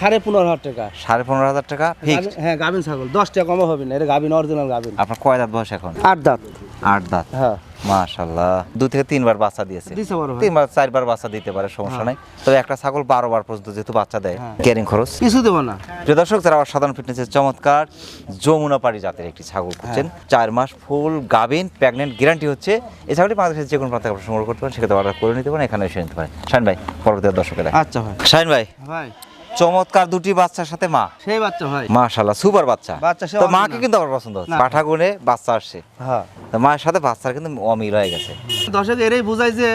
সাড়ে পনেরো হাজার টাকা। সাড়ে পনেরো হাজার টাকা গাভিন- হ্যাঁ গাবিন ছাগল। দশ টাকা কমও হবে না এটা গাভিন অরিজিনাল গাভিন। আপনার কয় দাঁত বয়স এখন? আট দাঁত। আট দাঁত। হ্যাঁ। মাশাল্লাহ দু থেকে তিনবার বাচ্চা দিয়েছে। তিনবার চারবার বাচ্চা দিতে পারে সমস্যা নাই। তবে একটা ছাগল বারো বার পর্যন্ত যেহেতু বাচ্চা দেয় হ্যাঁ। খরচ। কিছু দেবো না। প্রিয় দর্শক যারা ফিটনেসের চমৎকার যমুনা পাড়ি জাতের একটি ছাগল খুঁজছেন চার মাস ফুল গাভিন প্রেগনেন্ট গ্যারান্টি হচ্ছে। এই ছাগলটি বাংলাদেশের যে কোনো প্রান্তে সংগ্রহ করতে পারেন সেক্ষেত্রে অর্ডার করে নিতে পারেন এখানে এসে নিতে পারেন। শাহিন ভাই পরবর্তী দর্শকের। আচ্ছা ভাই। শাহিন ভাই ভাই। চমৎকার দুটি বাচ্চার সাথে মা। সেই বাচ্চা ভাই। মাশাল্লাহ সুপার বাচ্চা। বাচ্চা তো মাকে কিন্তু আমার পছন্দ হচ্ছে। পাঠা গুণে বাচ্চা আসছে। হ্যাঁ। তো মায়ের সাথে বাচ্চার কিন্তু অমিল হয়ে গেছে। দর্শক এরই বুঝাই যে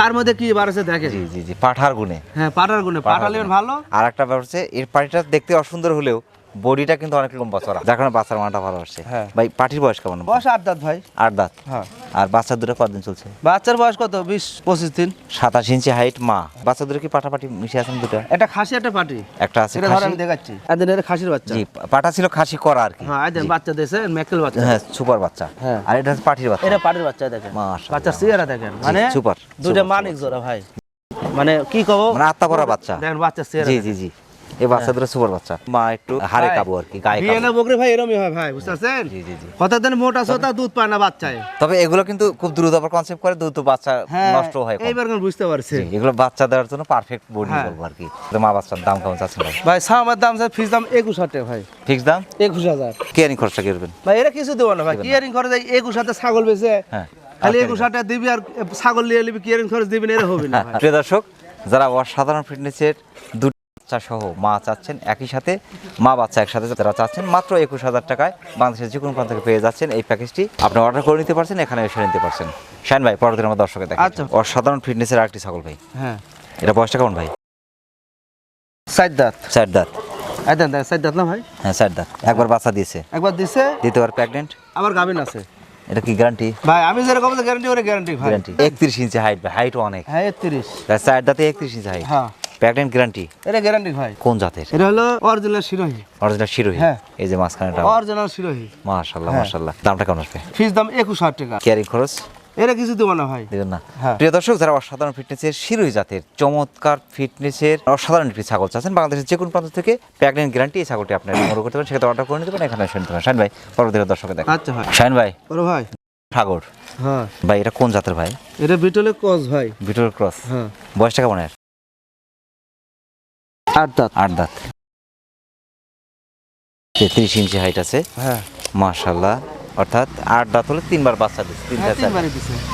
কার মধ্যে কি বাড়ছে দেখে জি জি জি পাঠার গুণে। হ্যাঁ পাঠার গুণে। পাঠালে ভালো। আর একটা ব্যাপার হচ্ছে এর পানিটা দেখতে অসুন্দর হলেও বডিটা কিন্তু অনেক রকম বছর। যার কারণে বাচ্চার মাটা ভালো আসছে হ্যাঁ। ভাই পাটির বয়স কেমন? বয়স আট দাঁত ভাই। আট দাঁত? হ্যাঁ। আর বাচ্চা দুটো কতদিন চলছে? বাচ্চার বয়স কত? বিশ পঁচিশ দিন। সাতাশ ইঞ্চি হাইট মা। বাচ্চা দুটো কি পাটাপাটি মিশে আছেন দুটো? একটা খাসি একটা পাটি। একটা আছে এটা ধর আমি দেখাচ্ছি। একদিন এটা খাসির বাচ্চা। জি পাটা ছিল খাসি করা আর কি। হ্যাঁ একদিন বাচ্চা দিয়েছে মেকেল বাচ্চা। হ্যাঁ সুপার বাচ্চা। হ্যাঁ। আর এটা পাটির বাচ্চা। এটা পাটির বাচ্চা দেখেন। মাশাআল্লাহ। বাচ্চার চেহারা দেখেন। মানে সুপার, দুটো মানিক জোড়া ভাই। মানে কি কব? মানে আত্মা করা বাচ্চা। দেখেন বাচ্চার চেহারা জি জি জি। এই বাচ্চা দুটো সুপার বাচ্চা। মা একটু হারে কাবু আর কি গায়ে বিয়ে কাবু না বকরে ভাই এরমই হয় ভাই জি জি জি। কতদিন মোটা সোটা দুধ পায় না বাচ্চায়। তবে এগুলো কিন্তু খুব দ্রুত আবার কনসেপ্ট করে দ্রুত বাচ্চা হ্যাঁ নষ্ট হয় এইবার কোন বুঝতে পারছি। জি, এগুলো বাচ্চা দেওয়ার জন্য পারফেক্ট বডি হ্যাঁ। বলব আর কি। মা বাচ্চার দাম কেমন চাচ্ছেন ভাই? ভাই সামার দাম স্যার ফিস দাম একুশ হাজার টাকা ভাই। ফিক্স দাম? একুশ হাজার। কেয়ারিং খরচা করবেন? ভাই এরা কিছু দেবো না ভাই কিয়ারিং খরচ এই একুশ হাজার ছাগল বেচে হ্যাঁ খালি একুশ হাজার টাকা দিবি আর ছাগল নিয়ে নিবি কিয়ারিং খরচ দিবি না এরা হবে না প্রিয় দর্শক যারা অসাধারণ ফিটনেসের বাচ্চা সহ মা চাচ্ছেন একই সাথে মা বাচ্চা একসাথে যারা চাচ্ছেন মাত্র একুশ হাজার টাকায় বাংলাদেশের যে কোনো প্রান্ত থেকে পেয়ে যাচ্ছেন এই প্যাকেজটি। আপনি অর্ডার করে নিতে পারছেন এখানে এসে নিতে পারছেন। শাইন ভাই পরবর্তী আমার দর্শকে দেখেন আচ্ছা। অসাধারণ ফিটনেসের আরেকটি ছাগল ভাই। হ্যাঁ। এটা বয়সটা কেমন ভাই? সাইড দাঁত চার দাঁত একদম দেখ সাইড দাঁত না ভাই? হ্যাঁ দাঁত একবার বাচ্চা দিয়েছে। একবার দ্বিতীয়বার প্রেগনেন্ট আবার আছে। এটা কি গ্যারান্টি ভাই আমি যেরকম গ্যারান্টি ওরে গ্যারান্টি ভাই। ইঞ্চি হাইট ভাই হাইট অনেক। হ্যাঁ একত্রিশ। চার দাঁতে একত্রিশ ইঞ্চি হাইট হ্যাঁ। Pregnant guarantee? এটা গ্যারান্টি ভাই। কোন জাতের? এটা হলো অরিজিনাল শিরোহী। অরিজিনাল শিরোহী? হ্যাঁ। এই যে মাঝখানেটা অরিজিনাল শিরোহী। মাশাল্লাহ। দামটা কেমন আসবে? ফিস দাম একুশ হাজার টাকা। ক্যারিং খরচ? এটা কিছু দেবো না ভাই। দেবেন না। হ্যাঁ। প্রিয় দর্শক যারা অসাধারণ ফিটনেসের শিরোহী জাতের চমৎকার ফিটনেসের অসাধারণ একটি ছাগল চাচ্ছেন বাংলাদেশের যে কোনো প্রান্ত থেকে প্রেগনেন্ট গ্যারান্টি এই ছাগলটি আপনারা সংগ্রহ করতে পারেন সেক্ষেত্রে অর্ডার করে নিতে পারেন এখানে শুনতে পারেন ভাই পরবর্তী দর্শকে দেখেন আচ্ছা ভাই। ভাই। ওরে ভাই। সাগর। হ্যাঁ। ভাই এটা কোন জাতের ভাই? এটা বিটলে ক্রস ভাই। ভিটোর ক্রস হ্যাঁ। বয়সটা কেমন এর? আট দাঁত আট দাঁত তেত্রিশ ইঞ্চি হাইট আছে। হ্যাঁ। মাশাল্লাহ অর্থাৎ আট দাঁত হলে তিনবার বাচ্চা দিচ্ছে তিনটা হ্যাঁ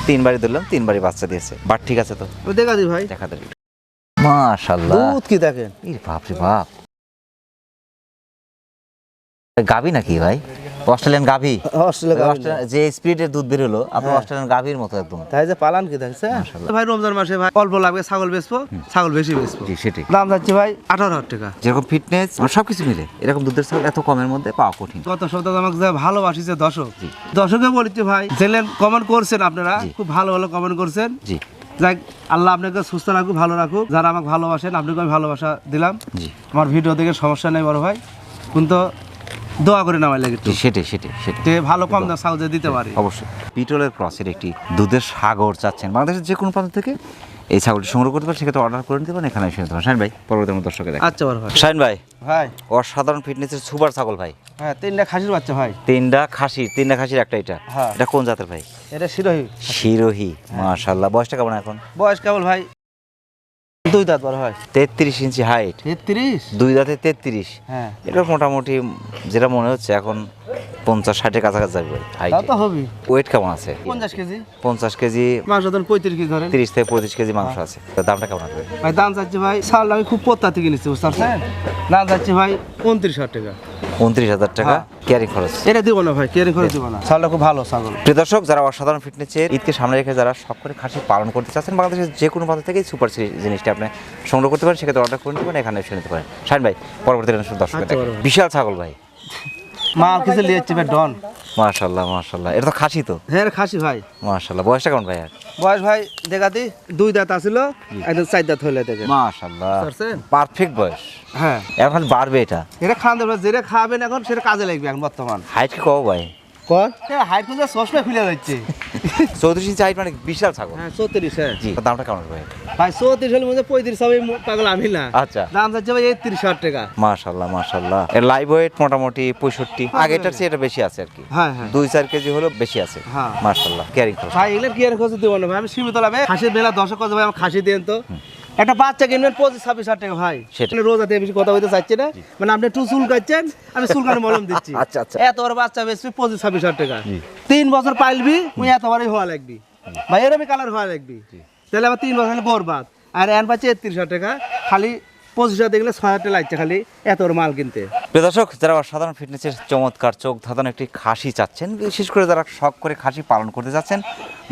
তিনবারই ধরলাম তিনবারই বাচ্চা দিয়েছে। বাট ঠিক আছে তো। দেখা দি ভাই। দেখা দিই। মাশাল্লাহ দুধ কি দেখেন? বাপ রে বাপ। গাবি নাকি ভাই? অস্ট্রেলিয়ান গাভি। অস্ট্রেলিয়া যে স্পিডের দুধ বেরোলো আপনার হ্যাঁ। অস্ট্রেলিয়ান গাভির মতো একদম। তাই যে পালান কি দেখছে মাশাআল্লাহ। ভাই রমজান মাসে ভাই অল্প লাগবে ছাগল বেচবো ছাগল বেশি বেচবো। সেটাই। দাম যাচ্ছে ভাই আঠারো হাজার টাকা। যেরকম ফিটনেস সব কিছু মিলে এরকম দুধের ছাগল এত কমের মধ্যে পাওয়া কঠিন। গত সপ্তাহে আমাকে যা ভালোবাসিছে দর্শক জি। দর্শকে বলিতে ভাই জেলেন কমেন্ট করছেন আপনারা খুব ভালো ভালো কমেন্ট করছেন। জি। যাই আল্লাহ আপনাকে সুস্থ রাখুক ভালো রাখুক। যারা আমাকে ভালোবাসেন আপনাকে আমি ভালোবাসা দিলাম। জি। আমার ভিডিও দেখে সমস্যা নেই বড় ভাই। কিন্তু দোয়া করে নামাই লাগে একটু। সেটাই সেটাই সেটাই। ভালো কম দাম সাউজে দিতে পারি। অবশ্যই। পিটলের ক্রসের একটি দুধের সাগর চাচ্ছেন বাংলাদেশের যে কোনো প্রান্ত থেকে এই ছাগলটি সংগ্রহ করতে পারেন সেক্ষেত্রে অর্ডার করে নিতে পারেন এখানে এসে নিতে শাইন ভাই পরবর্তী আমার দর্শকে দেখ। আচ্ছা বড় ভাই। শাইন ভাই ভাই। অসাধারণ ফিটনেসের সুপার ছাগল ভাই। হ্যাঁ তিনটা খাসির বাচ্চা ভাই। তিনটা খাসির তিনটা খাসির একটা এটা। হ্যাঁ। এটা কোন জাতের ভাই? এটা শিরোহী। শিরোহি মাশাল্লাহ বয়সটা কেমন এখন? বয়স কেবল ভাই দুই দাঁত বড় হয়। তেত্রিশ ইঞ্চি হাইট তেত্রিশ? দুই দাঁতে তেত্রিশ। হ্যাঁ। এটা মোটামুটি যেটা মনে হচ্ছে এখন পঞ্চাশ ষাটের কাছাকাছি যাবে হাইট তা হবে ওয়েট কেমন আছে? পঞ্চাশ কেজি? পঞ্চাশ কেজি মাংস ধরেন পঁয়ত্রিশ কেজি ধরেন। তিরিশ থেকে পঁয়ত্রিশ কেজি মাংস আছে। তো দামটা কেমন আসবে ভাই দাম চাচ্ছি ভাই সাল আমি খুব পত্তাতে কিনেছি বুঝতে পারছেন? দাম চাচ্ছি ভাই উনত্রিশ হাজার টাকা। উনত্রিশ হাজার টাকা কেয়ারিং ক্যারিং খরচ। এটা দিব না ভাই কেয়ারিং খরচ দিব না। ছাগলটা খুব ভালো ছাগল। প্রিয় দর্শক যারা অসাধারণ ফিটনেসের ঈদকে সামনে রেখে যারা সব করে খাসি পালন করতে চাচ্ছেন বাংলাদেশের যে কোনো প্রান্ত থেকে সুপার জিনিসটা আপনি সংগ্রহ করতে পারেন। সেক্ষেত্রে অর্ডার করে নিতে পারেন এখানে এসে নিতে পারেন। শাহিন ভাই পরবর্তী দর্শক আচ্ছা। বিশাল ছাগল ভাই। মাল কিছু নিয়ে যাচ্ছে ডন মাশাল্লাহ মাশাল্লাহ এটা তো খাসি তো? হ্যাঁ খাসি ভাই। মাশাল্লাহ বয়সটা কেমন ভাই বয়স ভাই দেখাতি দুই দাঁত আছিল একদম চার দাঁত হইলে দেখে মাশাল্লাহ? পারফেক্ট বয়স। হ্যাঁ। এখন বাড়বে এটা? এটা খান দেবে যেটা খাবেন এখন সেটা কাজে লাগবে এখন বর্তমান। হাইট কি কব ভাই? কর। হাইট খুঁজে চশমা খুলে যাচ্ছে। চৌত্রিশ ইঞ্চি হাইট মানে বিশাল ছাগল। হ্যাঁ চৌত্রিশ হ্যাঁ। জি দামটা কেমন হবে? ভাই চৌত্রিশ হলে মধ্যে পঁয়ত্রিশ হবে পাগল আমি না। আচ্ছা। দাম যাচ্ছে ভাই তিরিশ হাজার টাকা। মাশাল্লাহ মাশাল্লাহ। এর লাইভ ওয়েট মোটামুটি পঁয়ষট্টি। আগেটার চেয়ে এটা বেশি আছে আর কি। হ্যাঁ হ্যাঁ। দুই চার কেজি হলো বেশি আছে। হ্যাঁ। মাশাল্লাহ ক্যারিং খরচ। ভাই এগুলো কি আর খোঁজ দেবো না ভাই। আমি সীমিত লাভে খাসির বেলা দশক কথা ভাই আমার খাসি দেন তো। একটা বাচ্চা কিনবেন পঁচিশ ছাব্বিশ হাজার টাকা ভাই। সেটা। মানে রোজাতে বেশি কথা বলতে চাচ্ছি না। মানে আপনি একটু চুল কাটছেন আমি চুলকানি মলম দিচ্ছি। আচ্ছা, আচ্ছা। এত বড় বাচ্চা বেশি পঁচিশ ছাব্বিশ হাজার টাকা। তিন বছর পাইলবি ওই এত বড়ই হওয়া লাগবি। ভাই এরমই কালার হওয়া লাগবি। তাহলে আবার তিন বছর বরবাদ। আর এন পাচ্ছে একত্রিশ হাজার টাকা খালি পঁচিশ হাজার দেখলে ছয় হাজার লাগছে খালি এত মাল কিনতে। প্রিয় দর্শক যারা সাধারণ ফিটনেসের চমৎকার চোখ ধাঁধানো একটি খাসি চাচ্ছেন বিশেষ করে যারা শখ করে খাসি পালন করতে যাচ্ছেন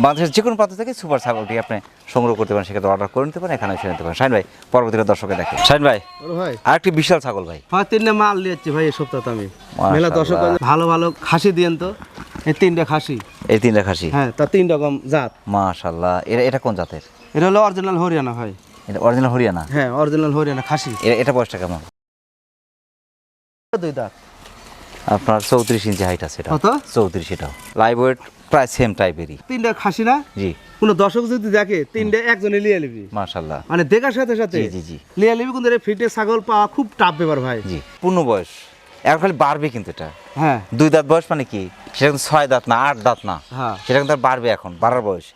বাংলাদেশের যে কোনো প্রান্ত থেকে সুপার ছাগলটি আপনি সংগ্রহ করতে পারেন সেক্ষেত্রে অর্ডার করে নিতে পারেন এখানে এসে নিতে পারেন। শাইন ভাই পরবর্তীতে দর্শকে দেখে শাইন ভাই ভাই। আরেকটি বিশাল ছাগল ভাই। হয় তিনটে মাল নিয়েছি ভাই এই সপ্তাহে আমি। মেলা দর্শক ভালো ভালো খাসি দিয়েন তো। এই তিনটে খাসি। এই তিনটা খাসি? হ্যাঁ তা তিন রকম জাত। মাশাল্লাহ এটা এটা কোন জাতের? এটা হলো অরিজিনাল হরিয়ানা ভাই। এটা অরিজিনাল হরিয়ানা? হ্যাঁ অরিজিনাল হরিয়ানা খাসি। এটা বয়সটা কেমন? দুই দাঁত। আপনার চৌত্রিশ ইঞ্চি হাইট আছে এটা। কত? চৌত্রিশ এটাও। লাইভ ওয়েট প্রায় সেম টাইপেরই তিনটা খাসি না? জি। কোনো দর্শক যদি দেখে তিনটে একজনে লিয়ে নিবি। মাশাল্লাহ মানে দেখার সাথে সাথে জি, জি, জি। লিয়ে নিবি কিন্তু ফিটে ছাগল পাওয়া খুব টাফ ব্যাপার ভাই। জি পূর্ণ বয়স। এখন খালি বাড়বে কিন্তু এটা। হ্যাঁ। দুই দাঁত বয়স মানে কি? সেটা কিন্তু ছয় দাঁত না আট দাঁত না। হ্যাঁ। সেটা কিন্তু বাড়বে এখন বাড়ার বয়স।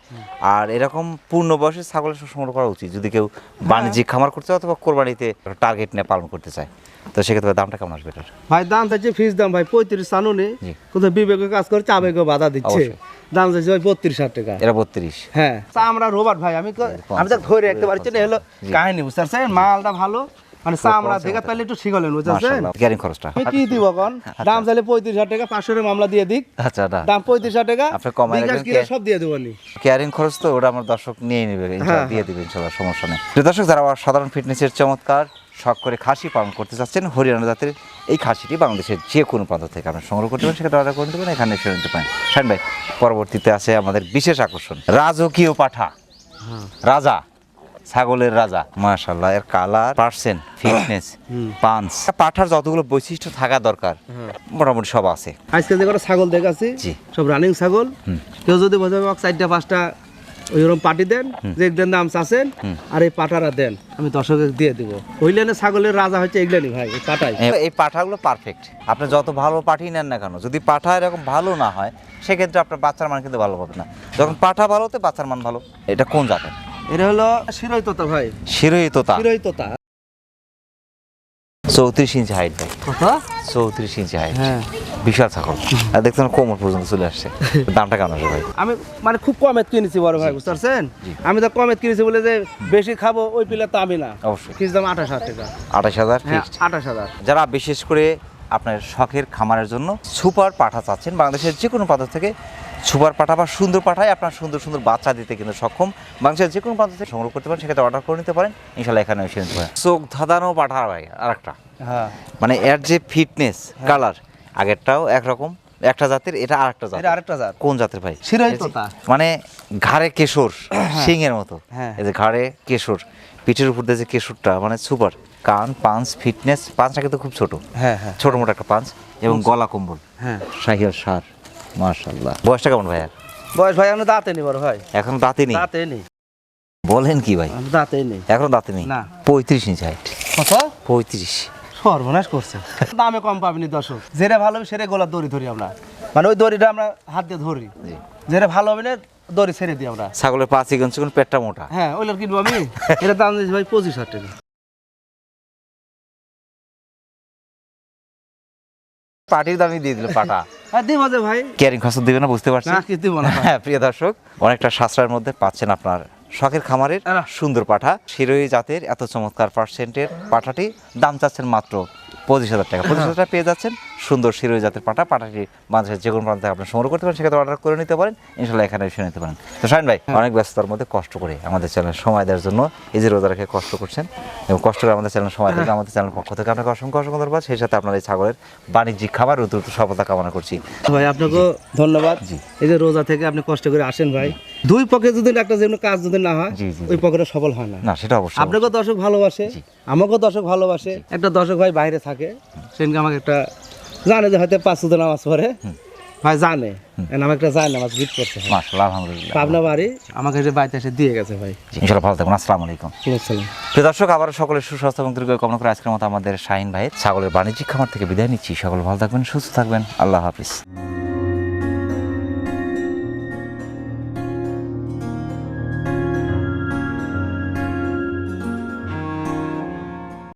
আর এরকম পূর্ণ বয়সে ছাগলের সংগ্রহ করা উচিত। যদি কেউ বাণিজ্যিক খামার করতে চায় অথবা কোরবানিতে টার্গেট নিয়ে পালন করতে চায়। তো সেক্ষেত্রে দামটা কেমন আসবে এটার? ভাই দাম চাইছে ফিস দাম ভাই পঁয়ত্রিশ চানুনি। কিন্তু বিবেকে কাজ করে চাবেকে বাধা দিচ্ছে। দাম চাইছে ভাই বত্রিশ হাজার টাকা। এরা বত্রিশ। হ্যাঁ। তা আমরা রোবট ভাই আমি তো আমি তো ধরে রাখতে পারছি না হলো কাহিনী বুঝতে পারছেন? মালটা ভালো মানে চামড়া দেখা পাইলে একটু শিখলেন বুঝতে ক্যারিং খরচটা। কি দিব এখন? দাম চাইলে পঁয়ত্রিশ হাজার টাকা পাঁচশো মামলা দিয়ে দিক। আচ্ছা দাম। পঁয়ত্রিশ হাজার টাকা আপনি রাখবেন সব দিয়ে দেবো ক্যারিং খরচ তো ওটা আমার দর্শক নিয়ে নেবে হ্যাঁ, দিয়ে দিবে ইনশাল্লাহ সমস্যা নেই। দর্শক যারা সাধারণ ফিটনেসের চমৎকার শখ করে খাসি পালন করতে চাচ্ছেন হরিয়ানা জাতের এই খাসিটি বাংলাদেশের যে কোনো প্রান্ত থেকে আপনি সংগ্রহ করতে পারেন সেক্ষেত্রে অর্ডার করে পারেন এখানে এসে নিতে পারেন। শাইন ভাই পরবর্তীতে আছে আমাদের বিশেষ আকর্ষণ রাজকীয় পাঠা। রাজা ছাগলের রাজা। মাশাল্লাহ এর কালার পার্সেন্ট ফিটনেস পাঞ্চ পাঠার যতগুলো বৈশিষ্ট্য থাকা দরকার মোটামুটি সব আছে। আজকে যে কটা ছাগল দেখাচ্ছি জি। সব রানিং ছাগল। কেউ যদি বোঝা চারটা পাঁচটা ওইরকম পাটি দেন যে এগুলোর নাম চাচ্ছেন আর এই পাটারা দেন আমি দর্শকের দিয়ে দিব। ওইলেনে ছাগলের রাজা হচ্ছে এগুলানি ভাই এই পাটাই। এই পাঠাগুলো পারফেক্ট আপনি যত ভালো পাঠি নেন না কেন যদি পাঠা এরকম ভালো না হয় সেক্ষেত্রে আপনার বাচ্চার মান কিন্তু ভালো হবে না। যখন পাঠা ভালো হতে বাচ্চার মান ভালো। এটা কোন জাতের? এটা হলো শিরোই তোতা ভাই। শিরোই তোতা শিরোই তোতা চৌত্রিশ ইঞ্চি হাইট ভাই। চৌত্রিশ ইঞ্চি হাইট হ্যাঁ। বিশাল ছাগল। আর দেখছেন কোমর পর্যন্ত চলে আসছে। দামটা কেমন আসবে ভাই? আমি মানে খুব কমেত কিনেছি বড় ভাই বুঝতে পারছেন? আমি তো কমেত কিনেছি বলে যে বেশি খাব ওই পিলা তো আমি না। অবশ্যই। কিস দাম আঠাশ হাজার টাকা। আঠাশ হাজার হ্যাঁ আঠাশ হাজার। যারা বিশেষ করে আপনার শখের খামারের জন্য সুপার পাঠা চাচ্ছেন বাংলাদেশের যে কোনো প্রান্ত থেকে সুপার পাঠা বা সুন্দর পাঠায় আপনার সুন্দর সুন্দর বাচ্চা দিতে কিন্তু সক্ষম। বাংলাদেশের যে কোনো প্রান্ত থেকে সংগ্রহ করতে পারেন সেক্ষেত্রে অর্ডার করে নিতে পারেন। ইনশাল্লাহ এখানে এসে নিতে পারেন। চোখ ধাঁধানো পাঠা ভাই আরেকটা। হ্যাঁ। মানে এর যে ফিটনেস কালার আগেরটাও একরকম একটা জাতের এটা আরেকটা জাত এটা আরেকটা জাত। কোন জাতের ভাই? তোতা। মানে ঘাড়ে কেশর সিংয়ের মতো। হ্যাঁ। এই যে ঘাড়ে কেশর পিঠের উপর দিয়ে যে কেশরটা মানে সুপার। কান পাঞ্চ ফিটনেস পাঁচটা কিন্তু খুব ছোট। হ্যাঁ হ্যাঁ। ছোট মোটো একটা পাঁচ এবং গলা কম্বল। হ্যাঁ। শাহিয়ার সার। মার্শাল্লাহ বয়সটা কেমন ভাই বয়স ভাই আমরা দাঁতে নি বড় ভাই। এখন দাঁতে নেই? দাঁতে নেই। বলেন কি ভাই? দাঁতে নেই। এখন দাঁতে নেই? না। পঁয়ত্রিশ ইঞ্চি হাইট কত? পঁয়ত্রিশ। সর্বনাশ করছে। দামে কম পাবিনি দর্শক। যেটা ভালো হবে সেটা গোলার দড়ি ধরি আমরা। মানে ওই দড়িটা আমরা হাত দিয়ে ধরি। যেটা ভালো হবে না দড়ি ছেড়ে দিই আমরা। ছাগলের পাঁচ চিকন চিকন পেটটা মোটা? হ্যাঁ ওইগুলো কিনবো আমি। এটা দাম দিয়েছি ভাই পঁচিশ হাজার টাকা। পাটির দামই দিয়ে দিল পাটা। ভাই। ক্যারিং খরচ দিবে না বুঝতে পারছি হ্যাঁ প্রিয় দর্শক অনেকটা সাশ্রয়ের মধ্যে পাচ্ছেন আপনার শখের খামারের। সুন্দর পাঠা। শিরোই জাতের এত চমৎকার পার্সেন্টের পাঠাটি। দাম চাচ্ছেন মাত্র পঁচিশ হাজার টাকা। পঁচিশ হাজার টাকা পেয়ে যাচ্ছেন। সুন্দর শিরোই জাতের পাঠা পাঠাটি বাংলাদেশের যে কোনো প্রান্তে আপনি সংগ্রহ করতে পারেন সেক্ষেত্রে অর্ডার করে নিতে পারেন। ইনশাল্লাহ এখানে এসে নিতে পারেন। তো শাহিন ভাই অনেক ব্যস্ততার মধ্যে কষ্ট করে আমাদের চ্যানেল সময় দেওয়ার জন্য এই যে রোজা রেখে কষ্ট করছেন এবং কষ্ট করে আমাদের চ্যানেল সময় থেকে আমাদের চ্যানেল পক্ষ থেকে আপনাকে অসংখ্য অসংখ্য ধন্যবাদ। সেই সাথে আপনার এই ছাগলের বাণিজ্যিক খাবার দ্রুত সফলতা কামনা করছি। ভাই আপনাকে ধন্যবাদ। এই যে রোজা থেকে আপনি কষ্ট করে আসেন ভাই দুই পক্ষে যদি একটা যেন কাজ যদি না হয় ওই পক্ষে সফল হয় না। না সেটা অবশ্যই আপনাকেও দর্শক ভালোবাসে আমাকেও দর্শক ভালোবাসে। একটা দর্শক ভাই বাইরে থাকে। সেদিনকে আমাকে একটা জানে যে হয়তো পাঁচ সুতো নামাজ পড়ে। ভাই জানে। আমাকে একটা জানে নামাজ গিফট করছে। মাশাআল্লাহ আলহামদুলিল্লাহ। পাবনা বাড়ি আমাকে যে বাড়িতে এসে দিয়ে গেছে ভাই। ইনশাআল্লাহ ভালো থাকুন। আসসালামু আলাইকুম। প্রিয় দর্শক আবার সকলের সুস্বাস্থ্য এবং দীর্ঘ কামনা করে আজকের মতো আমাদের শাহিন ভাই ছাগলের বাণিজ্যিক খামার থেকে বিদায় নিচ্ছি। সকল ভালো থাকবেন সুস্থ থাকবেন। আল্লাহ হাফিজ।